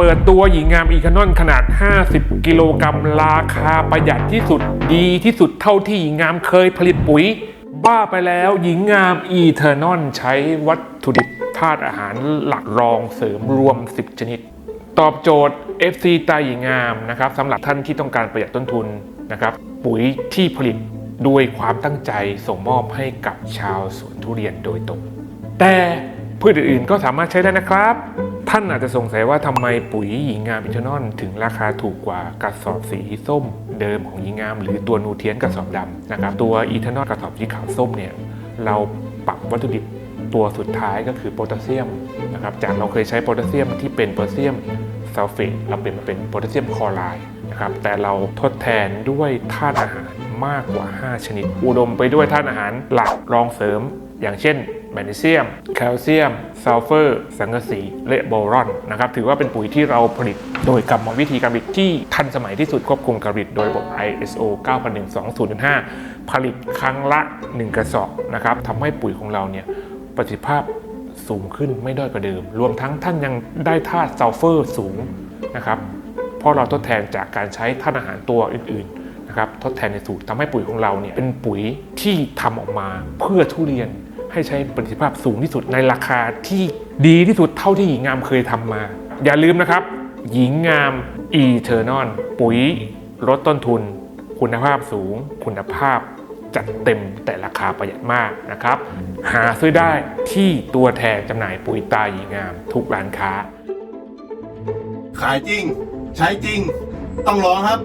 เปิดตัวหญิงงามอีคานอนขนาด 50 กิโลกรัมราคาประหยัดที่สุดดีที่สุดเท่าที่หญิงงามเคยผลิตปุ๋ย บ้าไปแล้วหญิงงามอีเทอร์นอนใช้วัตถุดิบธาตุอาหารหลักรองเสริมรวม 10 ชนิด ตอบโจทย์ FC ตาหญิงงามนะครับสำหรับท่านที่ต้องการประหยัดต้นทุนนะครับปุ๋ยที่ผลิตด้วยความตั้งใจส่งมอบให้กับชาวสวนทุเรียนโดยตรง แต่พืชอื่นๆก็สามารถใช้ได้นะครับ ท่านอาจจะสงสัยว่าทำไมปุ๋ยหญิงงามอินเทอร์นอนถึงราคาถูกกว่ากระสอบสีส้มเดิมของหญิงงาม หรือตัวนูเทียนกระสอบดำนะครับตัวอีเทอร์นอลกระสอบสีขาวส้มเนี่ยเราปรับวัตถุดิบตัวสุดท้ายก็คือโพแทสเซียมนะครับจากเราเคยใช้โพแทสเซียมที่เป็นโพแทสเซียมซัลเฟตเราเปลี่ยนมาเป็นโพแทสเซียมคลอไรด์นะครับแต่เราทดแทนด้วยธาตุอาหารมากกว่า 5 ชนิด อุดมไปด้วยธาตุอาหารหลักรองเสริม อย่างเช่นแมกนีเซียม แคลเซียม ซัลเฟอร์ สังกะสีและโบรอนนะครับถือว่าเป็นปุ๋ยที่เราผลิตโดยกรรมวิธีการผลิตที่ทันสมัยที่สุดควบคุมการผลิตโดยระบบ ISO 9001-2005 ผลิตครั้งละ 1 กระสอบนะครับทำให้ปุ๋ยของเราเนี่ยประสิทธิภาพสูงขึ้นไม่ด้อยกว่าเดิม รวมทั้งท่านยังได้ธาตุซัลเฟอร์สูงนะครับเพราะเราทดแทนจากการใช้ธาตุอาหารตัวอื่นๆนะครับทดแทนในสูตรทำให้ปุ๋ยของเราเนี่ยเป็นปุ๋ยที่ทำออกมาเพื่อทุเรียน ให้ใช้ประสิทธิภาพสูงที่สุดในราคาที่ดีที่สุดเท่าที่หญิงงามเคยทำมา อย่าลืมนะครับ หญิงงามอีเทอร์นอนปุ๋ยลดต้นทุน คุณภาพสูง คุณภาพจัดเต็มแต่ราคาประหยัดมากนะครับ หาซื้อได้ที่ตัวแทนจำหน่ายปุ๋ยตาหญิงงามทุกร้านค้า ขายจริง ใช้จริง ต้องลองครับ